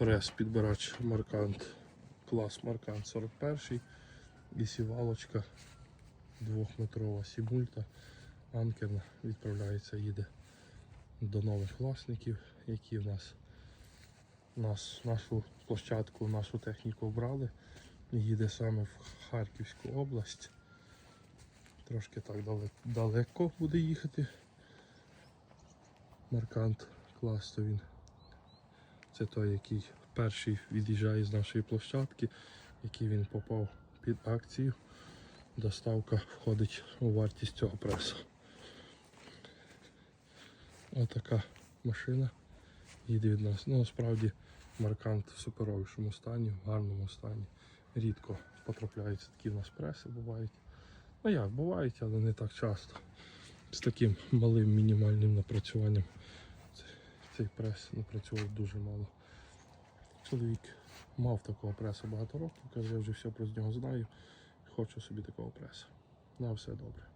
Прес підбирач Маркант, клас Маркант 41 і сівалочка двохметрова сімульта. Анкерна відправляється, їде до нових власників, які в нас, нас нашу площадку, нашу техніку обрали. Їде саме в Харківську область. Трошки так далеко, буде їхати. Маркант клас, він. Це той, який перший від'їжджає з нашої площадки, який він попав під акцію. Доставка входить у вартість цього преса. Отака машина їде від нас. Ну, насправді маркант в суперовішому стані, в гарному стані. Рідко потрапляються такі в нас преси, бувають. Ну як, бувають, але не так часто. З таким малим мінімальним напрацюванням цей прес напрацьовував дуже мало. Чоловік мав такого преса багато років, каже, я вже все про нього знаю. Хочу собі такого преса. На все добре.